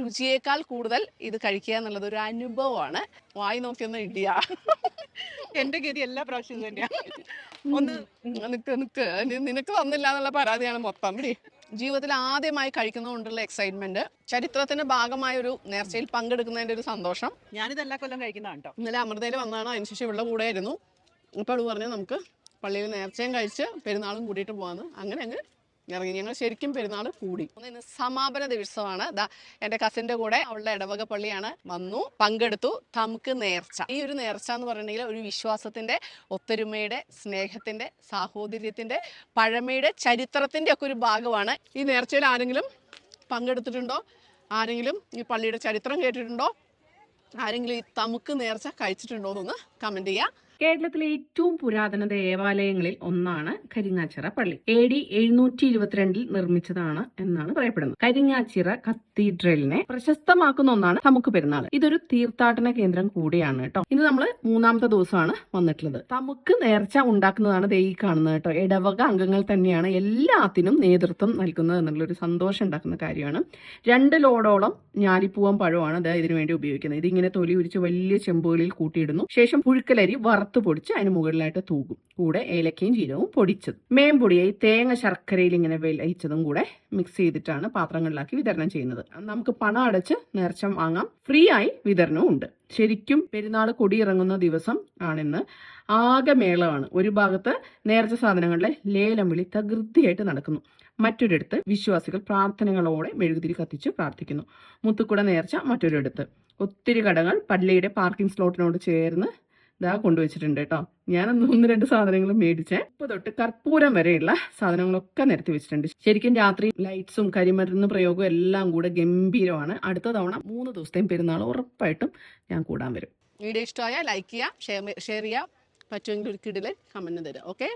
രുചിയേക്കാൾ കൂടുതൽ ഇത് കഴിക്കുക എന്നുള്ളത് ഒരു അനുഭവമാണ്. വായി നോക്കിയൊന്ന് ഇടിയ. എന്റെ ഗതി എല്ലാ പ്രാവശ്യവും തന്നെയാണ് ഒന്ന് നിക്ക് നിക്ക്. നിനക്ക് തന്നില്ല എന്നുള്ള പരാതിയാണ് മൊത്തം. ഇടി. ജീവിതത്തിൽ ആദ്യമായി കഴിക്കുന്നതുകൊണ്ടുള്ള എക്സൈറ്റ്മെന്റ് ചരിത്രത്തിന്റെ ഭാഗമായ ഒരു നേർച്ചയിൽ പങ്കെടുക്കുന്നതിന്റെ ഒരു സന്തോഷം. ഞാനിത് എല്ലാ കൊല്ലം കഴിക്കുന്നതാണ് കേട്ടോ ഇന്നലെ അമൃതയിൽ വന്നാണ് അതിനുശേഷം ഇവിടെ കൂടെ ആയിരുന്നു അപ്പോൾ അത് പറഞ്ഞു നമുക്ക് പള്ളിയിൽ നേർച്ചയും കഴിച്ച് പെരുന്നാളും കൂടിയിട്ട് പോകാമെന്ന് അങ്ങനെ അങ്ങ് ഇറങ്ങി. ഞങ്ങൾ ശരിക്കും പെരുന്നാൾ കൂടി. ഇന്ന് സമാപന ദിവസമാണ്. ദാ എന്റെ കസിന്റെ കൂടെ അവളുടെ ഇടവക പള്ളിയാണ് വന്നു പങ്കെടുത്തു. തമുക്ക് നേർച്ച. ഈ ഒരു നേർച്ച എന്ന് പറഞ്ഞിട്ടുണ്ടെങ്കിൽ ഒരു വിശ്വാസത്തിന്റെ ഒത്തൊരുമയുടെ സ്നേഹത്തിന്റെ സാഹോദര്യത്തിന്റെ പഴമയുടെ ചരിത്രത്തിന്റെ ഒക്കെ ഒരു ഭാഗമാണ്. ഈ നേർച്ചയിൽ ആരെങ്കിലും പങ്കെടുത്തിട്ടുണ്ടോ? ആരെങ്കിലും ഈ പള്ളിയുടെ ചരിത്രം കേട്ടിട്ടുണ്ടോ? ആരെങ്കിലും ഈ തമുക്ക് നേർച്ച കഴിച്ചിട്ടുണ്ടോ എന്നൊന്ന് കമന്റ് ചെയ്യാം. കേരളത്തിലെ ഏറ്റവും പുരാതന ദേവാലയങ്ങളിൽ ഒന്നാണ് കരിങ്ങാച്ചിറ പള്ളി. എ ഡി എഴുന്നൂറ്റി ഇരുപത്തിരണ്ടിൽ നിർമ്മിച്ചതാണ് എന്നാണ് പറയപ്പെടുന്നത്. കരിങ്ങാച്ചിറ കത്തീഡ്രലിനെ പ്രശസ്തമാക്കുന്ന ഒന്നാണ് തമുക്ക് പെരുന്നാൾ. ഇതൊരു തീർത്ഥാടന കേന്ദ്രം കൂടിയാണ് കേട്ടോ. ഇന്ന് നമ്മൾ മൂന്നാമത്തെ ദിവസമാണ് വന്നിട്ടുള്ളത്. തമുക്ക് നേർച്ച ഉണ്ടാക്കുന്നതാണ് ദേ കാണുന്നത് കേട്ടോ. ഇടവക അംഗങ്ങൾ തന്നെയാണ് എല്ലാത്തിനും നേതൃത്വം നൽകുന്നത് എന്നുള്ള ഒരു സന്തോഷം ഉണ്ടാക്കുന്ന കാര്യമാണ്. രണ്ട് ലോഡോളം ഞാലിപ്പൂവൻ പഴമാണ് അതായത് ഇതിനു വേണ്ടി ഉപയോഗിക്കുന്നത്. ഇതിങ്ങനെ തൊലി ഉരിച്ച് വലിയ ചെമ്പുകളിൽ കൂട്ടിയിടുന്നു. ശേഷം പുഴുക്കലരി വറുത്ത് പൊടിച്ച് അതിന് മുകളിലായിട്ട് തൂകും. കൂടെ ഏലക്കയും ജീരകവും പൊടിച്ചത്. മേമ്പൊടിയായി തേങ്ങ ശർക്കരയിൽ ഇങ്ങനെ വിലയിച്ചതും കൂടെ മിക്സ് ചെയ്തിട്ടാണ് പാത്രങ്ങളിലാക്കി വിതരണം ചെയ്യുന്നത്. നമുക്ക് പണം അടച്ച് നേർച്ച വാങ്ങാം. ഫ്രീ ആയി വിതരണവും ഉണ്ട്. ശരിക്കും പെരുന്നാൾ കൊടിയിറങ്ങുന്ന ദിവസം ആണെന്ന് ആകെ മേളമാണ്. ഒരു ഭാഗത്ത് നേർച്ച സാധനങ്ങളുടെ ലേലം വിളി തകൃതിയായിട്ട് നടക്കുന്നു. മറ്റൊരിടത്ത് വിശ്വാസികൾ പ്രാർത്ഥനകളോടെ മെഴുകുതിരി കത്തിച്ച് പ്രാർത്ഥിക്കുന്നു. മുത്തുക്കുട നേർച്ച മറ്റൊരിടത്ത്. ഒത്തിരി കടകൾ പള്ളിയുടെ പാർക്കിംഗ് സ്ലോട്ടിനോട് ചേർന്ന് ഇതാ കൊണ്ടുവച്ചിട്ടുണ്ട് കേട്ടോ ഞാൻ ഒന്ന് രണ്ട് സാധനങ്ങൾ മേടിച്ചേ. ഇപ്പൊ തൊട്ട് കർപ്പൂരം വരെയുള്ള സാധനങ്ങളൊക്കെ നിരത്തി വെച്ചിട്ടുണ്ട്. ശരിക്കും രാത്രി ലൈറ്റ്സും കരിമരുന്ന് പ്രയോഗവും എല്ലാം കൂടെ ഗംഭീരമാണ്. അടുത്ത തവണ മൂന്ന് ദിവസത്തെയും പെരുന്നാൾ ഉറപ്പായിട്ടും ഞാൻ കൂടാൻ വരും. വീഡിയോ ഇഷ്ടമായ ലൈക്ക് ചെയ്യുക ഷെയർ ചെയ്യുക പറ്റുമെങ്കിൽ ഒരു കിടിലൻ കമന്റ് തരിക ഓക്കെ?